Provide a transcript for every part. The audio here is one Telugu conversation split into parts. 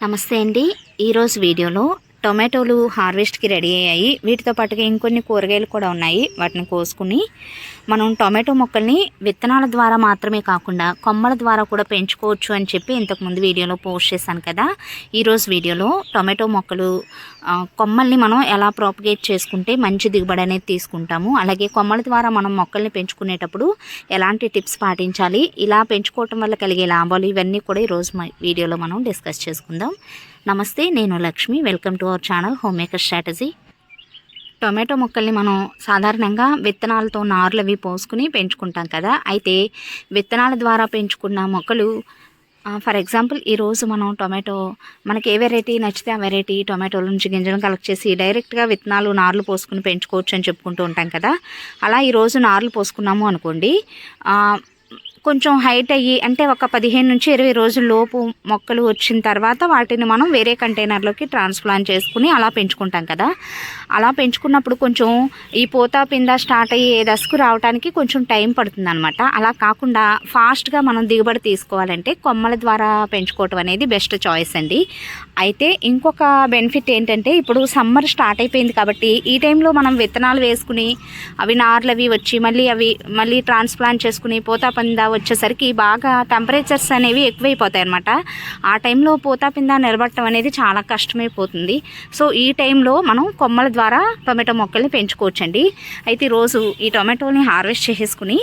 నమస్తే అండి. ఈరోజు వీడియోలో టొమాటోలు హార్వెస్ట్కి రెడీ అయ్యాయి. వీటితో పాటుగా ఇంకొన్ని కూరగాయలు కూడా ఉన్నాయి. వాటిని కోసుకుని మనం టొమాటో మొక్కల్ని విత్తనాల ద్వారా మాత్రమే కాకుండా కొమ్మల ద్వారా కూడా పెంచుకోవచ్చు అని చెప్పి ఇంతకుముందు వీడియోలో పోస్ట్ చేశాను కదా. ఈరోజు వీడియోలో టొమాటో మొక్కలు కొమ్మల్ని మనం ఎలా ప్రాపగేట్ చేసుకుంటే మంచి దిగుబడి అనేది తీసుకుంటాము. అలాగే కొమ్మల ద్వారా మనం మొక్కల్ని పెంచుకునేటప్పుడు ఎలాంటి టిప్స్ పాటించాలి ఇలా పెంచుకోవటం వల్ల కలిగే లాభాలు ఇవన్నీ కూడా ఈరోజు వీడియోలో మనం డిస్కస్ చేసుకుందాం. నమస్తే నేను Lakshmi. Welcome to our channel home maker strategy. Tomato మొక్కల్ని మనం సాధారణంగా విత్తనాలతో నార్లు అవి పోసుకుని పెంచుకుంటాం కదా. అయితే విత్తనాల ద్వారా పెంచుకున్న మొక్కలు ఫర్ ఎగ్జాంపుల్ ఈరోజు మనం టొమాటో మనకి ఏ వెరైటీ నచ్చితే ఆ వెరైటీ టొమాటోల నుంచి గింజలను కలెక్ట్ చేసి డైరెక్ట్గా విత్తనాలు నార్లు పోసుకుని పెంచుకోవచ్చు అని చెప్పుకుంటూ ఉంటాం కదా. అలా ఈరోజు నార్లు పోసుకున్నాము అనుకోండి కొంచెం హైట్ అయ్యి అంటే ఒక పదిహేను నుంచి ఇరవై రోజుల లోపు మొక్కలు వచ్చిన తర్వాత వాటిని మనం వేరే కంటైనర్లోకి ట్రాన్స్ప్లాంట్ చేసుకుని అలా పెంచుకుంటాం కదా. అలా పెంచుకున్నప్పుడు కొంచెం ఈ పోతా పింద స్టార్ట్ అయ్యే దశకు రావడానికి కొంచెం టైం పడుతుందనమాట అలా కాకుండా ఫాస్ట్గా మనం దిగుబడి తీసుకోవాలంటే కొమ్మల ద్వారా పెంచుకోవటం అనేది బెస్ట్ చాయిస్ అండి. అయితే ఇంకొక బెనిఫిట్ ఏంటంటే ఇప్పుడు సమ్మర్ స్టార్ట్ అయిపోయింది కాబట్టి ఈ టైంలో మనం విత్తనాలు వేసుకుని అవి నార్లు అవి వచ్చి మళ్ళీ అవి మళ్ళీ ట్రాన్స్ప్లాంట్ చేసుకుని పోతాపింద వచ్చేసరికి బాగా టెంపరేచర్స్ అనేవి ఎక్కువైపోతాయి అనమాట ఆ టైంలో పోతా పింద నిలబడటం అనేది చాలా కష్టమైపోతుంది. సో ఈ టైంలో మనం కొమ్మల ద్వారా టొమాటో మొక్కల్ని పెంచుకోవచ్చండి. అయితే ఈరోజు ఈ టొమాటోని హార్వెస్ట్ చేసేసుకుని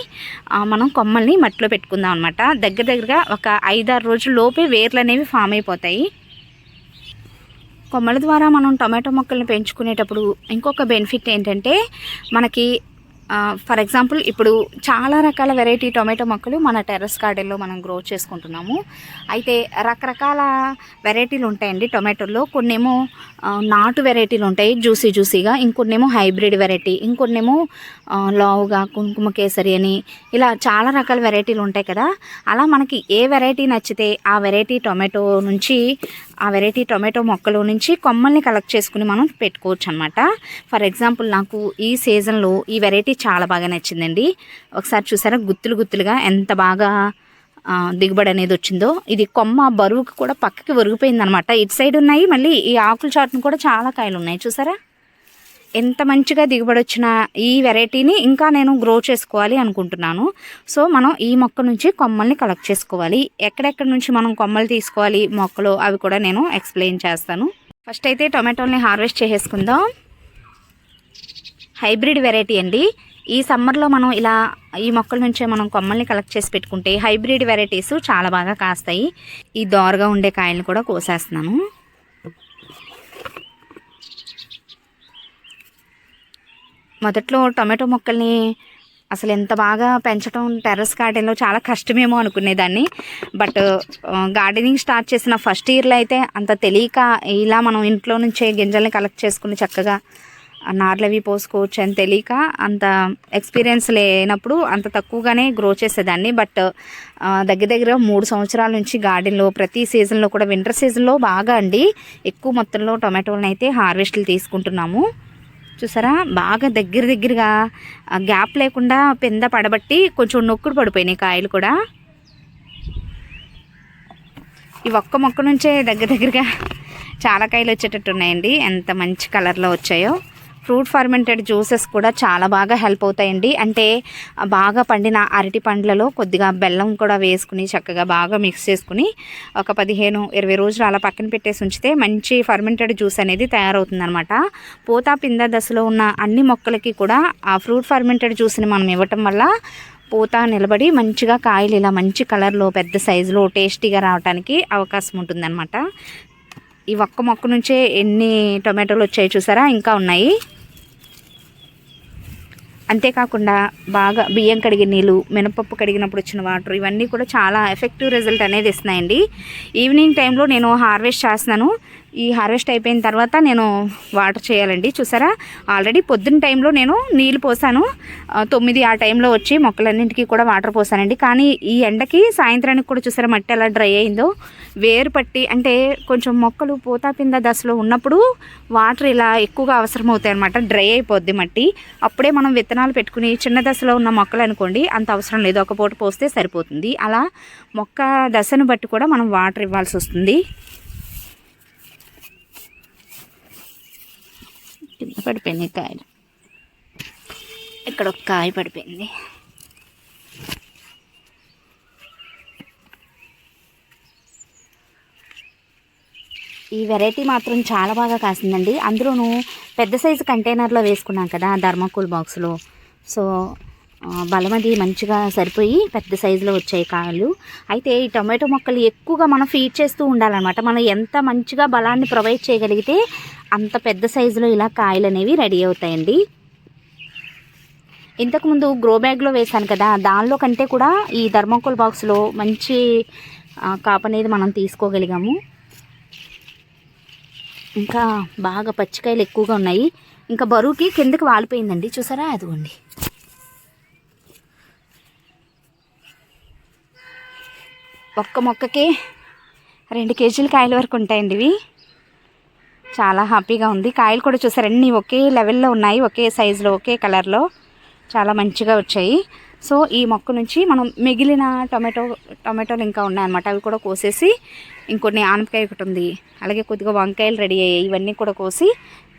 మనం కొమ్మల్ని మట్టిలో పెట్టుకుందాం అనమాట దగ్గర దగ్గరగా ఒక ఐదారు రోజుల లోపే వేర్లు అనేవి ఫామ్ అయిపోతాయి. కొమ్మల ద్వారా మనం టొమాటో మొక్కల్ని పెంచుకునేటప్పుడు ఇంకొక బెనిఫిట్ ఏంటంటే మనకి ఫర్ ఎగ్జాంపుల్ ఇప్పుడు చాలా రకాల వెరైటీ టొమాటో మొక్కలు మన టెర్రస్ గార్డెన్లో మనం గ్రో చేసుకుంటున్నాము. అయితే రకరకాల వెరైటీలు ఉంటాయండి టొమాటోల్లో. కొన్నేమో నాటు వెరైటీలు ఉంటాయి జ్యూసీ జ్యూసీగా. ఇంకొన్నేమో హైబ్రిడ్ వెరైటీ. ఇంకొన్నేమో లావుగా కుంకుమ కేసరి అని ఇలా చాలా రకాల వెరైటీలు ఉంటాయి కదా. అలా మనకి ఏ వెరైటీ నచ్చితే ఆ వెరైటీ టొమాటో నుంచి ఆ వెరైటీ టొమాటో మొక్కలో నుంచి కొమ్మల్ని కలెక్ట్ చేసుకుని మనం పెట్టుకోవచ్చు అనమాట ఫర్ ఎగ్జాంపుల్ నాకు ఈ సీజన్లో ఈ వెరైటీ చాలా బాగా నచ్చిందండి. ఒకసారి చూసారా? గుత్తులు గుత్తులుగా ఎంత బాగా దిగుబడి అనేది వచ్చిందో. ఇది కొమ్మ బరువుకి కూడా పక్కకి ఒరిగిపోయింది అనమాట ఇటు సైడ్ ఉన్నాయి మళ్ళీ ఈ ఆకుల చాటును కూడా చాలా కాయలు ఉన్నాయి. చూసారా? ఎంత మంచిగా దిగుబడి వచ్చిన ఈ వెరైటీని ఇంకా నేను గ్రో చేసుకోవాలి అనుకుంటున్నాను. సో మనం ఈ మొక్క నుంచి కొమ్మల్ని కలెక్ట్ చేసుకోవాలి. ఎక్కడెక్కడ నుంచి మనం కొమ్మలు తీసుకోవాలి మొక్కలు అవి కూడా నేను ఎక్స్ప్లెయిన్ చేస్తాను. ఫస్ట్ అయితే టొమాటోల్ని హార్వెస్ట్ చేసేసుకుందాం. హైబ్రిడ్ వెరైటీ అండి. ఈ సమ్మర్లో మనం ఇలా ఈ మొక్కల నుంచే మనం కొమ్మల్ని కలెక్ట్ చేసి పెట్టుకుంటే హైబ్రిడ్ వెరైటీస్ చాలా బాగా కాస్తాయి. ఈ దోరగా ఉండే కాయలను కూడా కోసేస్తున్నాను. మొదట్లో టొమాటో మొక్కల్ని అసలు ఎంత బాగా పెంచడం టెర్రస్ గార్డెన్లో చాలా కష్టమేమో అనుకునేదాన్ని. బట్ గార్డెనింగ్ స్టార్ట్ చేసిన ఫస్ట్ ఇయర్లో అయితే అంత తెలియక ఇలా మనం ఇంట్లో నుంచే గింజల్ని కలెక్ట్ చేసుకుని చక్కగా నార్లవి నార్లు అవి పోసుకోవచ్చు అని తెలియక అంత ఎక్స్పీరియన్స్ లేనప్పుడు అంత తక్కువగానే గ్రో చేసేదాన్ని. బట్ దగ్గర దగ్గర మూడు సంవత్సరాల నుంచి గార్డెన్లో ప్రతి సీజన్లో కూడా వింటర్ సీజన్లో బాగా అండి. ఎక్కువ మొత్తంలో టొమాటోలను అయితే హార్వెస్ట్లు తీసుకుంటున్నాము. చూసారా? బాగా దగ్గర దగ్గరగా గ్యాప్ లేకుండా పెంద పడబట్టి కొంచెం నొక్కుడు పడిపోయినాయి కాయలు కూడా. ఈ ఒక్క మొక్క నుంచే దగ్గర దగ్గరగా చాలా కాయలు వచ్చేటట్టు ఉన్నాయండి. ఎంత మంచి కలర్లో వచ్చాయో. ఫ్రూట్ ఫర్మెంటెడ్ జ్యూసెస్ కూడా చాలా బాగా హెల్ప్ అవుతాయండి. అంటే బాగా పండిన అరటి పండ్లలో కొద్దిగా బెల్లం కూడా వేసుకుని చక్కగా బాగా మిక్స్ చేసుకుని ఒక పదిహేను ఇరవై రోజులు అలా పక్కన పెట్టేసి ఉంచితే మంచి ఫర్మెంటెడ్ జ్యూస్ అనేది తయారవుతుందనమాట పూత పింద దశలో ఉన్న అన్ని మొక్కలకి కూడా ఆ ఫ్రూట్ ఫర్మెంటెడ్ జ్యూస్ని మనం ఇవ్వటం వల్ల పూత నిలబడి మంచిగా కాయలు ఇలా మంచి కలర్లో పెద్ద సైజులో టేస్టీగా రావడానికి అవకాశం ఉంటుందన్నమాట. ఈ ఒక్క మొక్క నుంచే ఎన్ని టొమాటోలు వచ్చాయి చూసారా? ఇంకా ఉన్నాయి. అంతేకాకుండా బాగా బియ్యం కడిగిన నీళ్ళు మినపప్పు కడిగినప్పుడు వచ్చిన వాటర్ ఇవన్నీ కూడా చాలా ఎఫెక్టివ్ రిజల్ట్ అనేది ఇస్తున్నాయండి ఈవినింగ్ టైంలో నేను హార్వెస్ట్ చేస్తున్నాను. ఈ హార్వెస్ట్ అయిపోయిన తర్వాత నేను వాటర్ చేయాలండి చూసారా? ఆల్రెడీ పొద్దున్న టైంలో నేను నీళ్ళు పోసాను. తొమ్మిది ఆ టైంలో వచ్చి మొక్కలన్నింటికి కూడా వాటర్ పోసానండి. కానీ ఈ ఎండకి సాయంత్రానికి కూడా చూసారా మట్టి ఎలా డ్రై అయిందో? వేరు పట్టి అంటే కొంచెం మొక్కలు పూతా పింద దశలో ఉన్నప్పుడు వాటర్ ఇలా ఎక్కువగా అవసరం అవుతాయి అనమాట డ్రై అయిపోద్ది మట్టి. అప్పుడే మనం విత్తనాలు పెట్టుకుని చిన్న దశలో ఉన్న మొక్కలు అనుకోండి అంత అవసరం లేదు. ఒక పూట పోస్తే సరిపోతుంది. అలా మొక్క దశను బట్టి కూడా మనం వాటర్ ఇవ్వాల్సి వస్తుంది. పడిపోయింది కాయలు. ఇక్కడ ఒక కాయ పడిపోయింది. ఈ వెరైటీ మాత్రం చాలా బాగా కాసిందండి. అందులోనూ పెద్ద సైజు కంటైనర్లో వేసుకున్నాం కదా ధర్మకూల్ బాక్స్లో. సో బలం అది మంచిగా సరిపోయి పెద్ద సైజులో వచ్చాయి కాయలు. అయితే ఈ టొమాటో మొక్కలు ఎక్కువగా మనం ఫీడ్ చేస్తూ ఉండాలన్నమాట. మనం ఎంత మంచిగా బలాన్ని ప్రొవైడ్ చేయగలిగితే అంత పెద్ద సైజులో ఇలా కాయలు అనేవి రెడీ అవుతాయండి. ఇంతకుముందు గ్రో బ్యాగ్లో వేశాను కదా దానిలో కంటే కూడా ఈ ధర్మకోల్ బాక్స్లో మంచి కాపు అనేది మనం తీసుకోగలిగాము. ఇంకా బాగా పచ్చికాయలు ఎక్కువగా ఉన్నాయి. ఇంకా బరువుకి కిందకి వాలిపోయిందండి. చూసారా? అదిగోండి. ఒక్క మొక్కకి రెండు కేజీల కాయల వరకు ఉంటాయండి ఇవి. చాలా హ్యాపీగా ఉంది. కాయలు కూడా చూసారు? అన్నీ ఒకే లెవెల్లో ఉన్నాయి. ఒకే సైజులో ఒకే కలర్లో చాలా మంచిగా వచ్చాయి. సో ఈ మొక్క నుంచి మనం మిగిలిన టొమాటో టొమాటోలు ఇంకా ఉన్నాయన్నమాట. అవి కూడా కోసేసి ఇంకొన్ని ఆనపకాయ ఒకటి ఉంది. అలాగే కొద్దిగా వంకాయలు రెడీ అయ్యాయి. ఇవన్నీ కూడా కోసి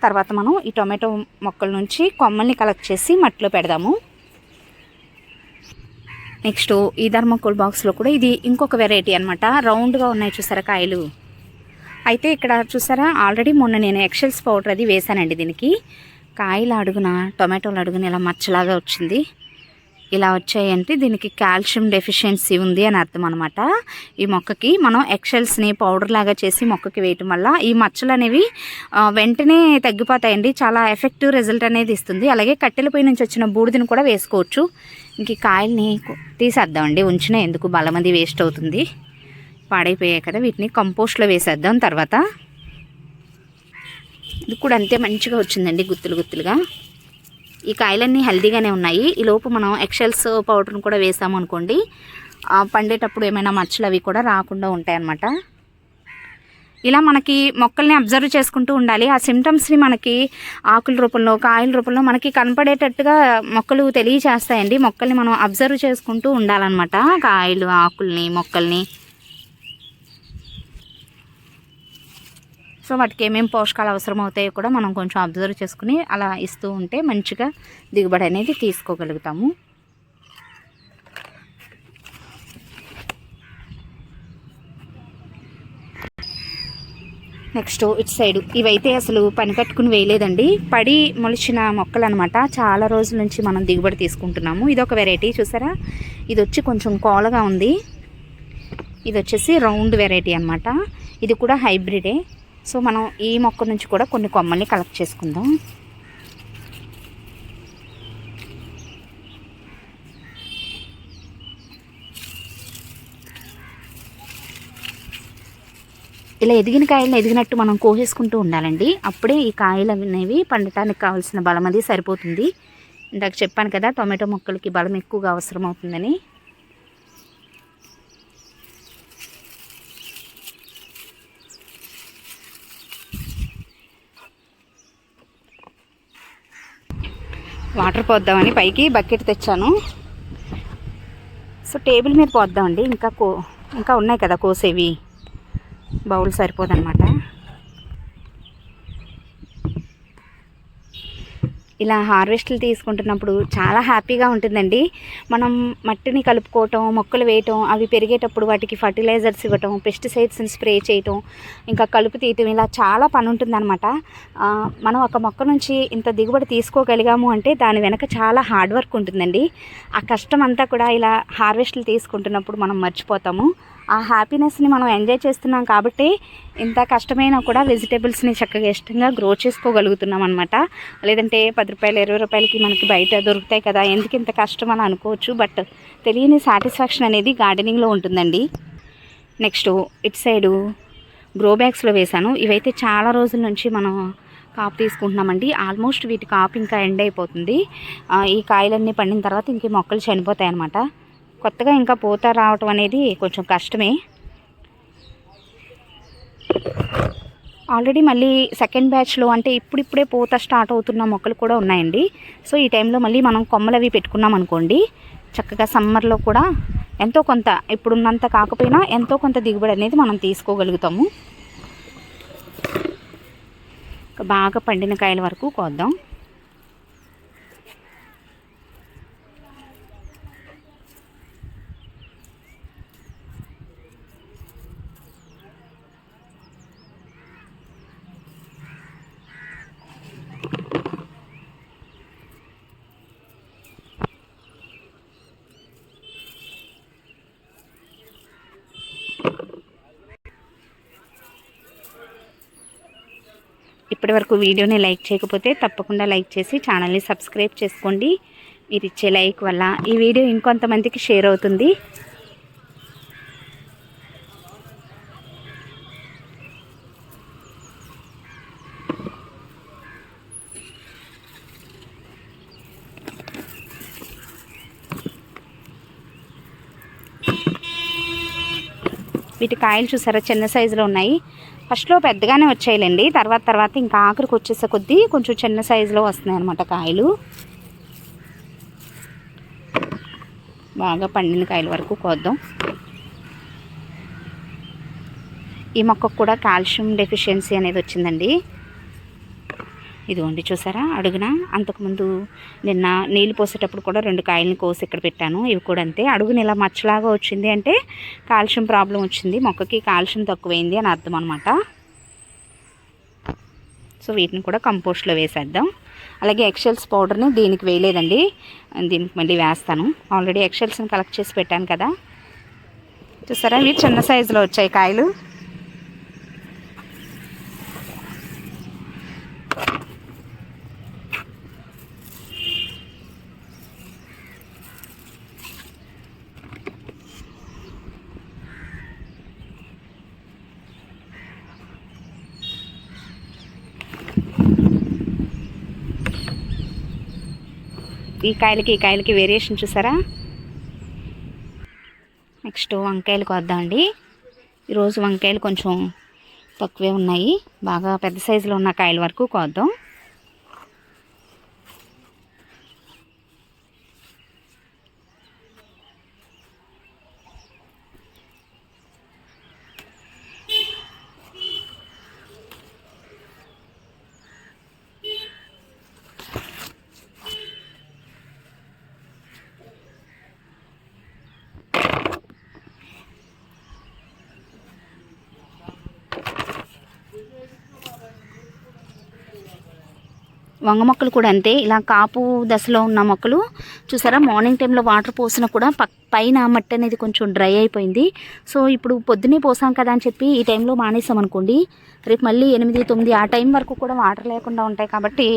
తర్వాత మనం ఈ టొమాటో మొక్కల నుంచి కొమ్మల్ని కలెక్ట్ చేసి మట్టిలో పెడదాము. నెక్స్ట్ ఈ ధర్మకోల్ బాక్స్లో కూడా ఇది ఇంకొక వెరైటీ అనమాట రౌండ్గా ఉన్నాయి చూసారా కాయలు? అయితే ఇక్కడ చూసారా ఆల్రెడీ మొన్న నేను ఎక్సెల్స్ పౌడర్ అది వేశానండి దీనికి. కాయల అడుగున టొమాటోలు అడుగున ఇలా మచ్చలాగా వచ్చింది. ఇలా వచ్చాయంటే దీనికి కాల్షియం డెఫిషియన్సీ ఉంది అని అర్థం అనమాట ఈ మొక్కకి మనం ఎక్సెల్స్ని పౌడర్ లాగా చేసి మొక్కకి వేయటం వల్ల ఈ మచ్చలు అనేవి వెంటనే తగ్గిపోతాయండి. చాలా ఎఫెక్టివ్ రిజల్ట్ అనేది ఇస్తుంది. అలాగే కట్టెలపై నుంచి వచ్చిన బూడిదని కూడా వేసుకోవచ్చు. ఇంక కాయల్ని తీసేద్దామండి. ఉంచిన ఎందుకు బలమది వేస్ట్ అవుతుంది. పాడైపోయాయి కదా వీటిని కంపోస్ట్లో వేసేద్దాం తర్వాత. ఇది కూడా అంతే మంచిగా వచ్చిందండి గుత్తులు గుత్తులుగా. ఈ కాయలన్నీ హెల్దీగానే ఉన్నాయి. ఈ లోపు మనం ఎక్సెల్స్ పౌడర్ని కూడా వేసాము అనుకోండి. పండేటప్పుడు ఏమైనా మచ్చలు అవి కూడా రాకుండా ఉంటాయన్నమాట. ఇలా మనకి మొక్కల్ని అబ్జర్వ్ చేసుకుంటూ ఉండాలి. ఆ సిమ్టమ్స్ని మనకి ఆకుల రూపంలో కాయల రూపంలో మనకి కనపడేటట్టుగా మొక్కలు తెలియచేస్తాయండి. మొక్కల్ని మనం అబ్జర్వ్ చేసుకుంటూ ఉండాలన్నమాట. కాయలు ఆకుల్ని మొక్కల్ని. సో వాటికి ఏమేమి పోషకాలు అవసరం అవుతాయో కూడా మనం కొంచెం అబ్జర్వ్ చేసుకుని అలా ఇస్తూ ఉంటే మంచిగా దిగుబడి అనేది తీసుకోగలుగుతాము. నెక్స్ట్ ఇటు సైడ్ ఇవైతే అసలు పని కట్టుకుని వేయలేదండి. పడి మొలిచిన మొక్కలు అనమాట చాలా రోజుల నుంచి మనం దిగుబడి తీసుకుంటున్నాము. ఇది ఒక వెరైటీ చూసారా? ఇది వచ్చి కొంచెం కోలగా ఉంది. ఇది వచ్చేసి రౌండ్ వెరైటీ అనమాట ఇది కూడా హైబ్రిడే. సో మనం ఈ మొక్క నుంచి కూడా కొన్ని కొమ్మల్ని కలెక్ట్ చేసుకుందాం. ఇలా ఎదిగిన కాయలను ఎదిగినట్టు మనం కోసేసుకుంటూ ఉండాలండి. అప్పుడే ఈ కాయలు అనేవి పండటానికి కావాల్సిన బలం అది సరిపోతుంది. ఇందాక చెప్పాను కదా టొమాటో మొక్కలకి బలం ఎక్కువగా అవసరం అవుతుందని వాటర్ పోద్దామని పైకి బకెట్ తెచ్చాను. సో టేబుల్ మీద పోద్దామండి. ఇంకా కో ఇంకా ఉన్నాయి కదా కోసేవి. బౌల్ సరిపోదన్నమాట. ఇలా హార్వెస్ట్లు తీసుకుంటున్నప్పుడు చాలా హ్యాపీగా ఉంటుందండి. మనం మట్టిని కలుపుకోవటం మొక్కలు వేయటం అవి పెరిగేటప్పుడు వాటికి ఫర్టిలైజర్స్ ఇవ్వటం పెస్టిసైడ్స్ని స్ప్రే చేయటం ఇంకా కలుపు తీయటం ఇలా చాలా పని ఉంటుందన్నమాట మనం ఒక మొక్క నుంచి ఇంత దిగుబడి తీసుకోగలిగాము అంటే దాని వెనక చాలా హార్డ్ వర్క్ ఉంటుందండి. ఆ కష్టం అంతా కూడా ఇలా హార్వెస్ట్లు తీసుకుంటున్నప్పుడు మనం మర్చిపోతాము. ఆ హ్యాపీనెస్ని మనం ఎంజాయ్ చేస్తున్నాం కాబట్టి ఇంత కష్టమైనా కూడా వెజిటేబుల్స్ని చక్కగా ఇష్టంగా గ్రో చేసుకోగలుగుతున్నాం అనమాట లేదంటే పది రూపాయలు ఇరవై రూపాయలకి మనకి బయట దొరుకుతాయి కదా ఎందుకు ఇంత కష్టం అని అనుకోవచ్చు. బట్ తెలియని సాటిస్ఫాక్షన్ అనేది గార్డెనింగ్లో ఉంటుందండి. నెక్స్ట్ ఇటు సైడు గ్రో బ్యాగ్స్లో వేశాను. ఇవైతే చాలా రోజుల నుంచి మనం కాపు తీసుకుంటున్నామండి. ఆల్మోస్ట్ వీటి కాపు ఇంకా ఎండ్ అయిపోతుంది. ఈ కాయలన్నీ పండిన తర్వాత ఇంక మొక్కలు చనిపోతాయి అన్నమాట కొత్తగా ఇంకా పూత రావటం అనేది కొంచెం కష్టమే. ఆల్రెడీ మళ్ళీ సెకండ్ బ్యాచ్లో అంటే ఇప్పుడిప్పుడే పూత స్టార్ట్ అవుతున్న మొక్కలు కూడా ఉన్నాయండి. సో ఈ టైంలో మళ్ళీ మనం కొమ్మలు అవి పెట్టుకున్నాం అనుకోండి చక్కగా సమ్మర్లో కూడా ఎంతో కొంత ఇప్పుడున్నంత కాకపోయినా ఎంతో కొంత దిగుబడి అనేది మనం తీసుకోగలుగుతాము. బాగా పండిన కాయల వరకు కోద్దాం. ఇప్పటి వరకు వీడియోని లైక్ చేయకపోతే తప్పకుండా లైక్ చేసి ఛానల్ని సబ్స్క్రైబ్ చేసుకోండి. మీరు ఇచ్చే లైక్ వల్ల ఈ వీడియో ఇంకొంతమందికి షేర్ అవుతుంది. వీటి కాయలు చూసారా? చిన్న సైజులో ఉన్నాయి. ఫస్ట్లో పెద్దగానే వచ్చాయిలేండి. తర్వాత తర్వాత ఇంకా ఆఖరికి వచ్చేసే కొద్దీ కొంచెం చిన్న సైజులో వస్తున్నాయి అనమాట కాయలు. బాగా పండిన కాయల వరకు కోద్దాం. ఈ మొక్కకు కూడా కాల్షియం డెఫిషియన్సీ అనేది వచ్చిందండి. ఇదిగోండి చూసారా? అడుగున అంతకుముందు నిన్న నీళ్ళు పోసేటప్పుడు కూడా రెండు కాయలను కోసి ఇక్కడ పెట్టాను. ఇవి కూడా అంతే. అడుగున ఇలా మచ్చలాగా వచ్చింది అంటే కాల్షియం ప్రాబ్లం వచ్చింది. మొక్కకి కాల్షియం తక్కువైంది అని అర్థం అనమాట సో వీటిని కూడా కంపోస్ట్లో వేసేద్దాం. అలాగే ఎక్సెల్స్ పౌడర్ని దీనికి వేయలేదండి. దీనికి మళ్ళీ వేస్తాను. ఆల్రెడీ ఎక్సెల్స్ని కలెక్ట్ చేసి పెట్టాను కదా. చూసారా? ఇవి చిన్న సైజులో వచ్చాయి కాయలు. ఈ కాయలకి ఈ కాయలకి వేరియేషన్ చూసారా? నెక్స్ట్ వంకాయలకు వద్దామండి ఈరోజు వంకాయలు కొంచెం తక్కువే ఉన్నాయి. బాగా పెద్ద సైజులో ఉన్న కాయల వరకు కోద్దాం. వంగ మొక్కలు కూడా అంతే. ఇలా కాపు దశలో ఉన్న మొక్కలు చూసారా? మార్నింగ్ టైంలో వాటర్ పోసినా కూడా పైన మట్టి అనేది కొంచెం డ్రై అయిపోయింది. సో ఇప్పుడు పొద్దునే పోసాం కదా అని చెప్పి ఈ టైంలో మానేసాం అనుకోండి రేపు మళ్ళీ ఎనిమిది తొమ్మిది ఆ టైం వరకు కూడా వాటర్ లేకుండా ఉంటాయి కాబట్టి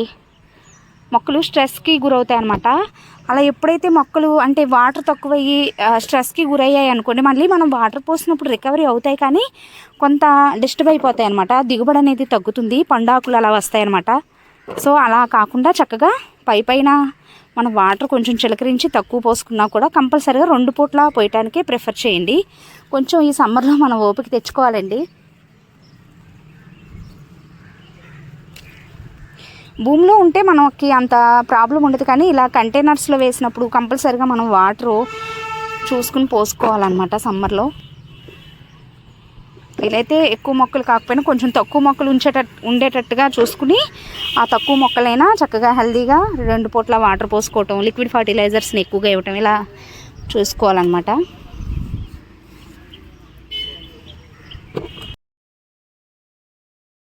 మొక్కలు స్ట్రెస్కి గురవుతాయి అనమాట అలా ఎప్పుడైతే మొక్కలు అంటే వాటర్ తక్కువయ్యి స్ట్రెస్కి గురయ్యాయి అనుకోండి మళ్ళీ మనం వాటర్ పోసినప్పుడు రికవరీ అవుతాయి కానీ కొంత డిస్టర్బ్ అయిపోతాయి అనమాట దిగుబడి అనేది తగ్గుతుంది పండాకులు అలా వస్తాయి అనమాట సో అలా కాకుండా చక్కగా పై పైన మనం వాటర్ కొంచెం చిలకరించి తక్కువ పోసుకున్నా కూడా కంపల్సరీగా రెండు పూట్ల పోయటానికే ప్రిఫర్ చేయండి. కొంచెం ఈ సమ్మర్లో మనం ఓపిక తెచ్చుకోవాలండి. భూమిలో ఉంటే మనకి అంత ప్రాబ్లం ఉండదు కానీ ఇలా కంటైనర్స్లో వేసినప్పుడు కంపల్సరీగా మనం వాటరు చూసుకుని పోసుకోవాలన్నమాట సమ్మర్లో. వీలైతే ఎక్కువ మొక్కలు కాకపోయినా కొంచెం తక్కువ మొక్కలు ఉంచేటట్టు ఉండేటట్టుగా చూసుకుని ఆ తక్కువ మొక్కలైనా చక్కగా హెల్దీగా రెండు పూట్ల వాటర్ పోసుకోవటం లిక్విడ్ ఫర్టిలైజర్స్ని ఎక్కువగా ఇవ్వటం ఇలా చూసుకోవాలన్నమాట.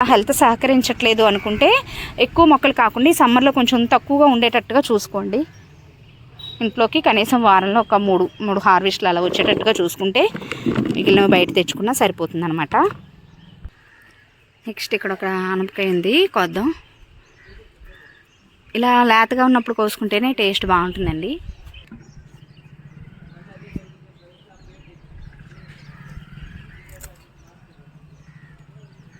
హెల్త్ సహకరించట్లేదు అనుకుంటే ఎక్కువ మొక్కలు కాకుండా ఈ సమ్మర్లో కొంచెం తక్కువగా ఉండేటట్టుగా చూసుకోండి. ఇంట్లోకి కనీసం వారంలో ఒక మూడు మూడు హార్వెస్ట్లు అలా వచ్చేటట్టుగా చూసుకుంటే మిగిలినవి బయట తెచ్చుకున్నా సరిపోతుంది అనమాట నెక్స్ట్ ఇక్కడ ఒక ఆనపకాయ ఉంది కొద్దాం. ఇలా లేతగా ఉన్నప్పుడు కోసుకుంటేనే టేస్ట్ బాగుంటుందండి.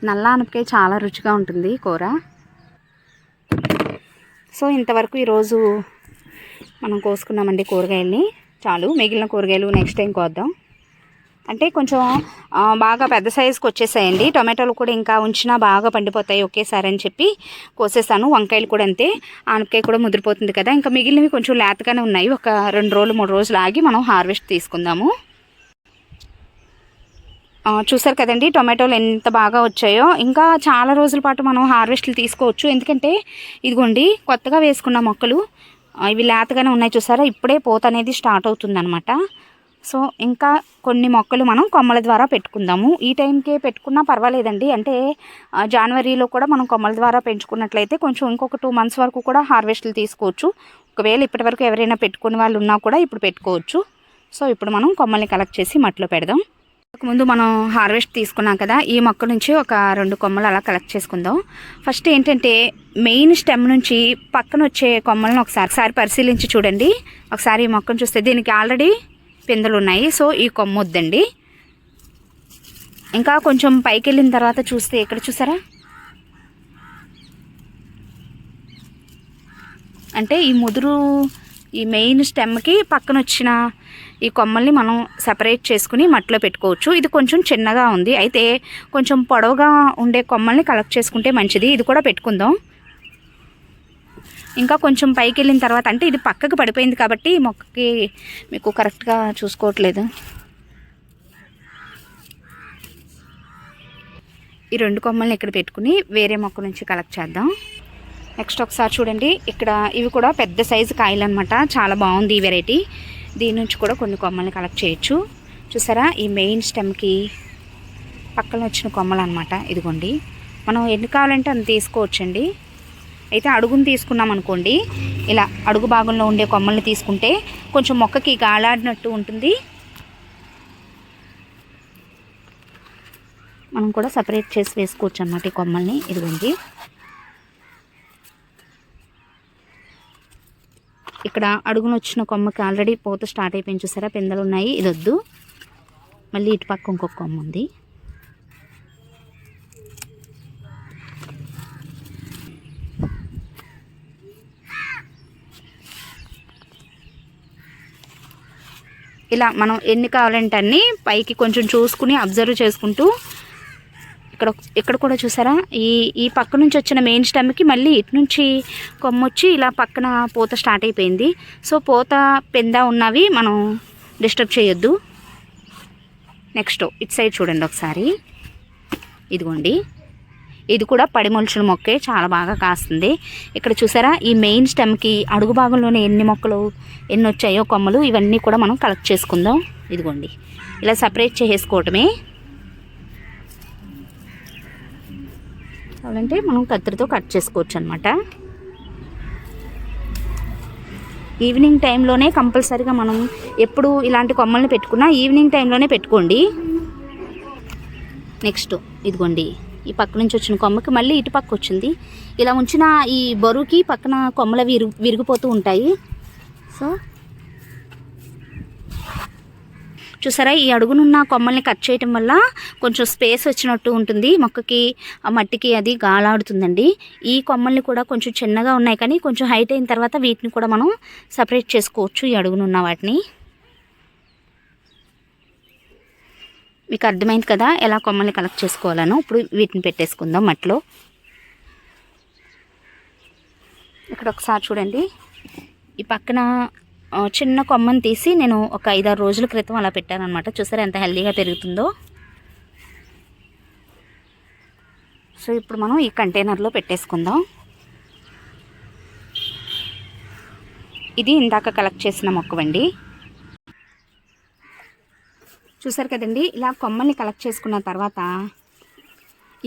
నల్ల ఆనపకాయ చాలా రుచిగా ఉంటుంది కూర. సో ఇంతవరకు ఈరోజు మనం కోసుకున్నామండి కూరగాయల్ని. చాలు మిగిలిన కూరగాయలు నెక్స్ట్ టైం కోద్దాం. అంటే కొంచెం బాగా పెద్ద సైజుకి వచ్చేసాయండి. టొమాటోలు కూడా ఇంకా ఉంచినా బాగా పండిపోతాయి ఒకేసారి అని చెప్పి కోసేసాను. వంకాయలు కూడా అంతే. ఆనపకాయ కూడా ముదిరిపోతుంది కదా. ఇంకా మిగిలినవి కొంచెం లేతగానే ఉన్నాయి. ఒక రెండు రోజులు మూడు రోజులు ఆగి మనం హార్వెస్ట్ తీసుకుందాము. చూసారు కదండి టొమాటోలు ఎంత బాగా వచ్చాయో. ఇంకా చాలా రోజుల పాటు మనం హార్వెస్ట్లు తీసుకోవచ్చు. ఎందుకంటే ఇదిగోండి కొత్తగా వేసుకున్న మొక్కలు. ఇవి లేతగానే ఉన్నాయి చూసారా? ఇప్పుడే పోత అనేది స్టార్ట్ అవుతుందనమాట సో ఇంకా కొన్ని మొక్కలు మనం కొమ్మల ద్వారా పెట్టుకుందాము. ఈ టైంకే పెట్టుకున్నా పర్వాలేదండి. అంటే జనవరిలో కూడా మనం కొమ్మల ద్వారా పెంచుకున్నట్లయితే కొంచెం ఇంకొక టూ మంత్స్ వరకు కూడా హార్వెస్ట్లు తీసుకోవచ్చు. ఒకవేళ ఇప్పటివరకు ఎవరైనా పెట్టుకునే వాళ్ళు ఉన్నా కూడా ఇప్పుడు పెట్టుకోవచ్చు. సో ఇప్పుడు మనం కొమ్మల్ని కలెక్ట్ చేసి మట్టిలో పెడదాం. ముందు మనం హార్వెస్ట్ తీసుకున్నాం కదా ఈ మొక్క నుంచి ఒక రెండు కొమ్మలు అలా కలెక్ట్ చేసుకుందాం. ఫస్ట్ ఏంటంటే మెయిన్ స్టెమ్ నుంచి పక్కన వచ్చే కొమ్మలను ఒకసారి ఒకసారి పరిశీలించి చూడండి. ఒకసారి ఈ మొక్కను చూస్తే దీనికి ఆల్రెడీ పిందెలు ఉన్నాయి సో ఈ కొమ్మ వద్దండి. ఇంకా కొంచెం పైకి వెళ్ళిన తర్వాత చూస్తే ఇక్కడ చూసారా? అంటే ఈ ముదురు ఈ మెయిన్ స్టెమ్కి పక్కన వచ్చిన ఈ కొమ్మల్ని మనం సపరేట్ చేసుకుని మట్టిలో పెట్టుకోవచ్చు. ఇది కొంచెం చిన్నగా ఉంది. అయితే కొంచెం పొడవుగా ఉండే కొమ్మల్ని కలెక్ట్ చేసుకుంటే మంచిది. ఇది కూడా పెట్టుకుందాం. ఇంకా కొంచెం పైకి వెళ్ళిన తర్వాత అంటే ఇది పక్కకు పడిపోయింది కాబట్టి మొక్కకి మీకు కరెక్ట్గా చూసుకోవట్లేదు. ఈ రెండు కొమ్మల్ని ఇక్కడ పెట్టుకుని వేరే మొక్క నుంచి కలెక్ట్ చేద్దాం. నెక్స్ట్ ఒకసారి చూడండి. ఇక్కడ ఇవి కూడా పెద్ద సైజు కాయలు అనమాట చాలా బాగుంది ఈ వెరైటీ దీని నుంచి కూడా కొన్ని కొమ్మల్ని కలెక్ట్ చేయొచ్చు. చూసారా? ఈ మెయిన్ స్టెమ్కి పక్కన వచ్చిన కొమ్మలు అనమాట ఇదిగోండి. మనం ఎన్ని కావాలంటే అంత తీసుకోవచ్చండి. అయితే అడుగును తీసుకున్నాం అనుకోండి. ఇలా అడుగు భాగంలో ఉండే కొమ్మల్ని తీసుకుంటే కొంచెం మొక్కకి గాలాడినట్టు ఉంటుంది. మనం కూడా సపరేట్ చేసి వేసుకోవచ్చు అన్నమాట ఈ కొమ్మల్ని. ఇదిగోండి. ఇక్కడ అడుగున వచ్చిన కొమ్మకి ఆల్రెడీ పూత స్టార్ట్ అయిపోయింది చూసారా? పిందలు ఉన్నాయి ఇది వద్దు మళ్ళీ ఇటు పక్క ఇంకొక కొమ్మ ఉంది. ఇలా మనం ఎన్ని కావాలంటే అన్ని పైకి కొంచెం చూసుకుని అబ్జర్వ్ చేసుకుంటూ ఇక్కడ ఇక్కడ కూడా చూసారా? ఈ ఈ పక్క నుంచి వచ్చిన మెయిన్ స్టెమ్కి మళ్ళీ ఇటు నుంచి కొమ్మ వచ్చి ఇలా పక్కన పూత స్టార్ట్ అయిపోయింది. సో పూత పెంద ఉన్నవి మనం డిస్టర్బ్ చేయొద్దు. నెక్స్ట్ ఇటు సైడ్ చూడండి ఒకసారి. ఇదిగోండి. ఇది కూడా పడిమొలుచుల మొక్కే చాలా బాగా కాస్తుంది. ఇక్కడ చూసారా? ఈ మెయిన్ స్టెమ్కి అడుగు భాగంలోనే ఎన్ని మొక్కలు ఎన్ని వచ్చాయో కొమ్మలు ఇవన్నీ కూడా మనం కలెక్ట్ చేసుకుందాం. ఇదిగోండి. ఇలా సపరేట్ చేసేసుకోవటమే. కావాలంటే మనం కత్తిరితో కట్ చేసుకోవచ్చు అనమాట ఈవినింగ్ టైంలోనే కంపల్సరీగా మనం ఎప్పుడు ఇలాంటి కొమ్మల్ని పెట్టుకున్నా ఈవినింగ్ టైంలోనే పెట్టుకోండి. నెక్స్ట్ ఇదిగోండి ఈ పక్క నుంచి వచ్చిన కొమ్మకి మళ్ళీ ఇటు పక్క వచ్చింది. ఇలా ఉంచిన ఈ బరువుకి పక్కన కొమ్మలు విరుగు విరిగిపోతూ ఉంటాయి. సో చూసారా? ఈ అడుగునున్న కొమ్మల్ని కట్ చేయటం వల్ల కొంచెం స్పేస్ వచ్చినట్టు ఉంటుంది. మొక్కకి ఆ మట్టికి అది గాలాడుతుందండి. ఈ కొమ్మల్ని కూడా కొంచెం చిన్నగా ఉన్నాయి కానీ కొంచెం హైట్ అయిన తర్వాత వీటిని కూడా మనం సపరేట్ చేసుకోవచ్చు ఈ అడుగునున్న వాటిని. మీకు అర్థమైంది కదా? ఎలా కొమ్మల్ని కలెక్ట్ చేసుకోవాలనో ఇప్పుడు వీటిని పెట్టేసుకుందాం మట్లో ఇక్కడ ఒకసారి చూడండి. ఈ పక్కన చిన్న కొమ్మని తీసి నేను ఒక ఐదారు రోజుల క్రితం అలా పెట్టానమాట చూసారా ఎంత హెల్దీగా పెరుగుతుందో? సో ఇప్పుడు మనం ఈ కంటైనర్లో పెట్టేసుకుందాం. ఇది ఇందాక కలెక్ట్ చేసిన మొక్కవండి చూసారు కదండి ఇలా కొమ్మల్ని కలెక్ట్ చేసుకున్న తర్వాత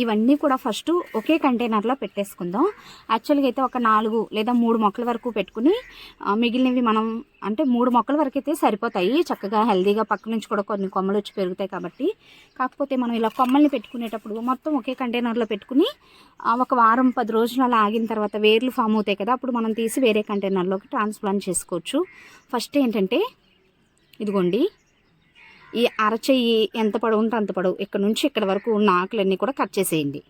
ఇవన్నీ కూడా ఫస్ట్ ఒకే కంటైనర్లో పెట్టేసుకుందాం. యాక్చువల్గా అయితే ఒక నాలుగు లేదా మూడు మొక్కల వరకు పెట్టుకుని మిగిలినవి మనం అంటే మూడు మొక్కల వరకు అయితే సరిపోతాయి. చక్కగా హెల్దీగా పక్క నుంచి కూడా కొన్ని కొమ్మలు వచ్చి పెరుగుతాయి కాబట్టి. కాకపోతే మనం ఇలా కొమ్మల్ని పెట్టుకునేటప్పుడు మొత్తం ఒకే కంటైనర్లో పెట్టుకుని ఒక వారం పది రోజులు అలా ఆగిన తర్వాత వేర్లు ఫామ్ అవుతాయి కదా అప్పుడు మనం తీసి వేరే కంటైనర్లోకి ట్రాన్స్ప్లాంట్ చేసుకోవచ్చు. ఫస్ట్ ఏంటంటే ఇదిగోండి. ఈ అరచెయ్యి ఎంత పొడవు ఉంటే అంత పొడవు. ఇక్కడ నుంచి ఇక్కడ వరకు ఉన్న ఆకులన్నీ కూడా కట్ చేసేయండి.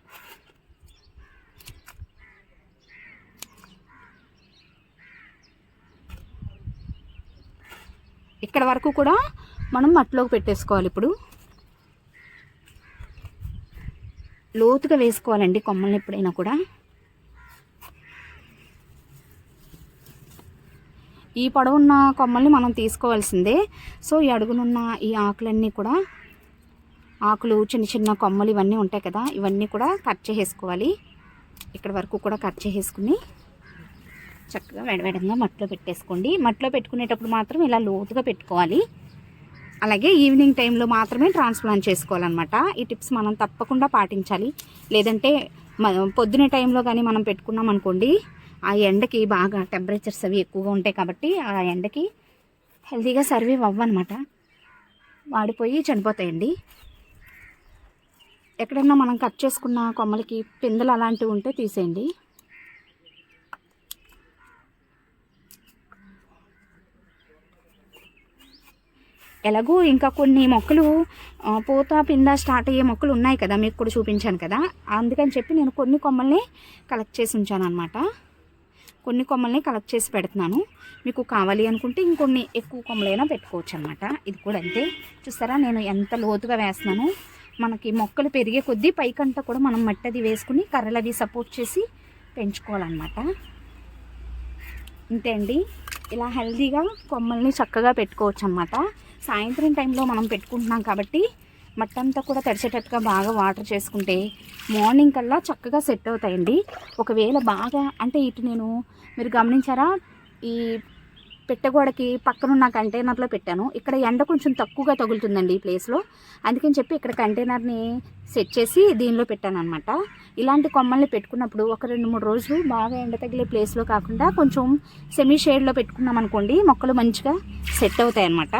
ఇక్కడ వరకు కూడా మనం మట్టిలోకి పెట్టేసుకోవాలి ఇప్పుడు. లోతుగా వేసుకోవాలండి కొమ్మల్ని ఎప్పుడైనా కూడా. ఈ పొడవున్న కొమ్మల్ని మనం తీసుకోవాల్సిందే. సో ఈ అడుగునున్న ఈ ఆకులన్నీ కూడా ఆకులు చిన్న చిన్న కొమ్మలు ఇవన్నీ ఉంటాయి కదా ఇవన్నీ కూడా కట్ చేసేసుకోవాలి. ఇక్కడ వరకు కూడా కట్ చేసేసుకుని చక్కగా వెడవెడంగా మట్టిలో పెట్టేసుకోండి. మట్టిలో పెట్టుకునేటప్పుడు మాత్రం ఇలా లోతుగా పెట్టుకోవాలి. అలాగే ఈవినింగ్ టైంలో మాత్రమే ట్రాన్స్ప్లాంట్ చేసుకోవాలన్నమాట. ఈ టిప్స్ మనం తప్పకుండా పాటించాలి. లేదంటే మ- పొద్దున టైంలో కానీ మనం పెట్టుకున్నాం అనుకోండి ఆ ఎండకి బాగా టెంపరేచర్స్ అవి ఎక్కువగా ఉంటాయి కాబట్టి ఆ ఎండకి హెల్తీగా సర్వీవ్ అవ్వనమాట. వాడిపోయి చనిపోతాయండి. ఎక్కడన్నా మనం కట్ చేసుకున్న కొమ్మలకి పిందెలు అలాంటివి ఉంటే తీసేయండి. ఎలాగో ఇంకా కొన్ని మొక్కలు పూత పింద స్టార్ట్ అయ్యే మొక్కలు ఉన్నాయి కదా మీకు కూడా చూపించాను కదా. అందుకని చెప్పి నేను కొన్ని కొమ్మల్ని కలెక్ట్ చేసి ఉంచాను అనమాట కొన్ని కొమ్మల్ని కలెక్ట్ చేసి పెడుతున్నాను. మీకు కావాలి అనుకుంటే ఇంకొన్ని ఎక్కువ కొమ్మలైనా పెట్టుకోవచ్చు అనమాట ఇది కూడా అంతే. చూస్తారా? నేను ఎంత లోతుగా వేస్తున్నాను. మనకి మొక్కలు పెరిగే కొద్దీ పైకంతా కూడా మనం మట్టి అది వేసుకుని కర్రలు అవి సపోర్ట్ చేసి పెంచుకోవాలన్నమాట. అంతే అండి. ఇలా హెల్దీగా కొమ్మల్ని చక్కగా పెట్టుకోవచ్చు అనమాట సాయంత్రం టైంలో మనం పెట్టుకుంటున్నాం కాబట్టి మట్టంతా కూడా తడిచేటట్టుగా బాగా వాటర్ చేసుకుంటే మార్నింగ్ కల్లా చక్కగా సెట్ అవుతాయండి. ఒకవేళ బాగా అంటే ఇటు నేను మీరు గమనించారా? ఈ పెట్టగోడకి పక్కనున్న కంటైనర్లో పెట్టాను. ఇక్కడ ఎండ కొంచెం తక్కువగా తగులుతుందండి ఈ ప్లేస్లో. అందుకని చెప్పి ఇక్కడ కంటైనర్ని సెట్ చేసి దీనిలో పెట్టాను అనమాట ఇలాంటి కొమ్మల్ని పెట్టుకున్నప్పుడు ఒక రెండు మూడు రోజులు బాగా ఎండ తగిలే ప్లేస్లో కాకుండా కొంచెం సెమీ షేడ్లో పెట్టుకున్నాం అనుకోండి మొక్కలు మంచిగా సెట్ అవుతాయి అన్నమాట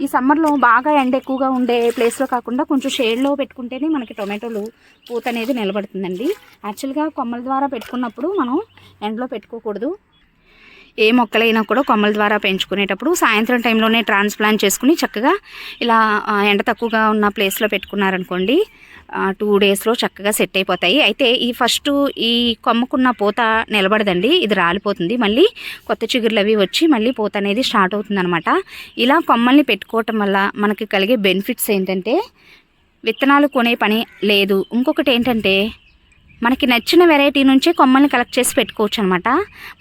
ఈ సమ్మర్లో బాగా ఎండ ఎక్కువగా ఉండే ప్లేస్లో కాకుండా కొంచెం షేడ్లో పెట్టుకుంటేనే మనకి టొమాటోలు పూత అనేది నిలబడుతుందండి. యాక్చువల్గా కొమ్మల ద్వారా పెట్టుకున్నప్పుడు మనం ఎండలో పెట్టుకోకూడదు. ఏ మొక్కలైనా కూడా కొమ్మల ద్వారా పెంచుకునేటప్పుడు సాయంత్రం టైంలోనే ట్రాన్స్ప్లాంట్ చేసుకుని చక్కగా ఇలా ఎండ తక్కువగా ఉన్న ప్లేస్లో పెట్టుకున్నారనుకోండి టూ డేస్లో చక్కగా సెట్ అయిపోతాయి. అయితే ఈ ఫస్ట్ ఈ కొమ్మకున్న పూత నిలబడదండి. ఇది రాలిపోతుంది. మళ్ళీ కొత్త చిగురులు అవి వచ్చి మళ్ళీ పూత అనేది స్టార్ట్ అవుతుందన్నమాట. ఇలా కొమ్మల్ని పెట్టుకోవటం వల్ల మనకి కలిగే బెనిఫిట్స్ ఏంటంటే విత్తనాలు కొనే పని లేదు. ఇంకొకటి ఏంటంటే మనకి నచ్చిన వెరైటీ నుంచే కొమ్మల్ని కలెక్ట్ చేసి పెట్టుకోవచ్చు అనమాట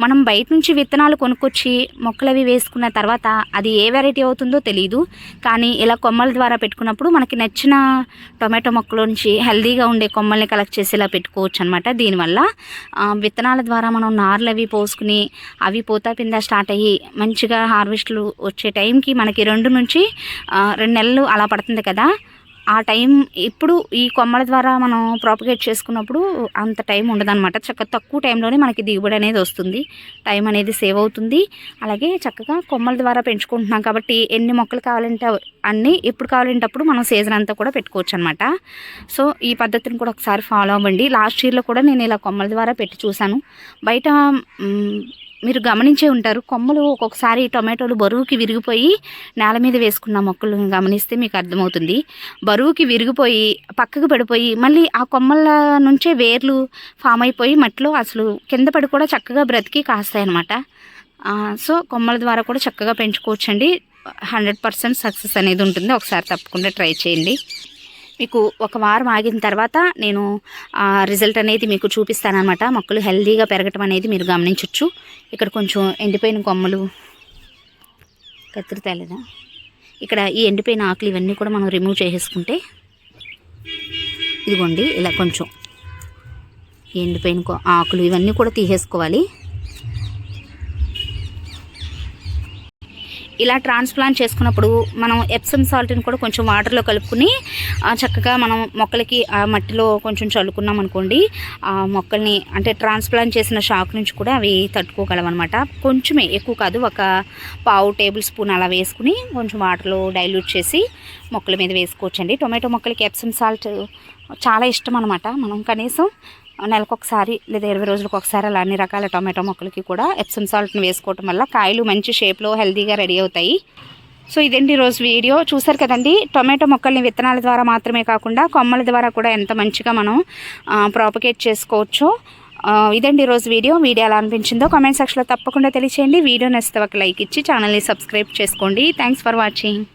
మనం బయట నుంచి విత్తనాలు కొనుక్కొచ్చి మొక్కలు అవి వేసుకున్న తర్వాత అది ఏ వెరైటీ అవుతుందో తెలియదు కానీ ఇలా కొమ్మల ద్వారా పెట్టుకున్నప్పుడు మనకి నచ్చిన టొమాటో మొక్కల నుంచి హెల్దీగా ఉండే కొమ్మల్ని కలెక్ట్ చేసి ఇలా పెట్టుకోవచ్చు అనమాట దీనివల్ల విత్తనాల ద్వారా మనం నార్లు అవి పోసుకుని అవి పూత పింద స్టార్ట్ అయ్యి మంచిగా హార్వెస్ట్లు వచ్చే టైంకి మనకి రెండు నుంచి రెండు నెలలు అలా పడుతుంది కదా. ఆ టైం ఇప్పుడు ఈ కొమ్మల ద్వారా మనం ప్రాపగేట్ చేసుకున్నప్పుడు అంత టైం ఉండదన్నమాట. చక్కగా తక్కువ టైంలోనే మనకి దిగుబడి అనేది వస్తుంది. టైం అనేది సేవ్ అవుతుంది. అలాగే చక్కగా కొమ్మల ద్వారా పెంచుకుంటున్నాం కాబట్టి ఎన్ని మొక్కలు కావాలంటే అన్నీ ఎప్పుడు కావాలంటే అప్పుడు మనం సీజన్ అంతా కూడా పెట్టుకోవచ్చు అనమాట సో ఈ పద్ధతిని కూడా ఒకసారి ఫాలో అవ్వండి. లాస్ట్ ఇయర్లో కూడా నేను ఇలా కొమ్మల ద్వారా పెట్టి చూశాను. బయట మీరు గమనించే ఉంటారు. కొమ్మలు ఒక్కొక్కసారి టొమాటోలు బరువుకి విరిగిపోయి నేల మీద వేసుకున్న మొక్కలు గమనిస్తే మీకు అర్థమవుతుంది. బరువుకి విరిగిపోయి పక్కకు పడిపోయి మళ్ళీ ఆ కొమ్మల నుంచే వేర్లు ఫామ్ అయిపోయి మట్టిలో అసలు కింద పడి కూడా చక్కగా బ్రతికి కాస్తాయి అనమాట సో కొమ్మల ద్వారా కూడా చక్కగా పెంచుకోవచ్చండి. హండ్రెడ్ పర్సెంట్ సక్సెస్ అనేది ఉంటుంది. ఒకసారి తప్పకుండా ట్రై చేయండి. మీకు ఒక వారం ఆగిన తర్వాత నేను ఆ రిజల్ట్ అనేది మీకు చూపిస్తానమాట మొక్కలు హెల్దీగా పెరగటం అనేది మీరు గమనించవచ్చు ఇక్కడ కొంచెం ఎండిపోయిన కొమ్మలు కత్తిరితేలేదా ఇక్కడ ఈ ఎండిపోయిన ఆకులు ఇవన్నీ కూడా మనం రిమూవ్ చేసేసుకుంటే ఇదిగోండి ఇలా కొంచెం ఈ ఎండిపోయిన ఆకులు ఇవన్నీ కూడా తీసేసుకోవాలి. ఇలా ట్రాన్స్ప్లాంట్ చేసుకున్నప్పుడు మనం ఎప్సమ్ సాల్ట్ని కూడా కొంచెం వాటర్లో కలుపుకుని చక్కగా మనం మొక్కలకి ఆ మట్టిలో కొంచెం చల్లుకున్నాం అనుకోండి ఆ మొక్కల్ని అంటే ట్రాన్స్ప్లాంట్ చేసిన షాక్ నుంచి కూడా అవి తట్టుకోగలవు అనమాట కొంచెమే ఎక్కువ కాదు ఒక పావు టేబుల్ స్పూన్ అలా వేసుకుని కొంచెం వాటర్లో డైల్యూట్ చేసి మొక్కల మీద వేసుకోవచ్చండి. టొమాటో మొక్కలకి ఎప్సమ్ సాల్ట్ చాలా ఇష్టం అనమాట మనం కనీసం నెలకు ఒకసారి లేదా ఇరవై రోజులకు ఒకసారి అలా అన్ని రకాల టొమాటో మొక్కలకి కూడా ఎప్సమ్ సాల్ట్ని వేసుకోవటం వల్ల కాయలు మంచి షేప్లో హెల్తీగా రెడీ అవుతాయి. సో ఇదండి రోజు వీడియో. చూసారు కదండి టొమాటో మొక్కల్ని విత్తనాల ద్వారా మాత్రమే కాకుండా కొమ్మల ద్వారా కూడా ఎంత మంచిగా మనం ప్రాపగేట్ చేసుకోవచ్చు. ఇదండి రోజు వీడియో. వీడియో ఎలా అనిపించిందో కామెంట్ సెక్షన్లో తప్పకుండా తెలియచేయండి. వీడియో నచ్చితే ఒక లైక్ ఇచ్చి ఛానల్ని సబ్స్క్రైబ్ చేసుకోండి. Thanks for watching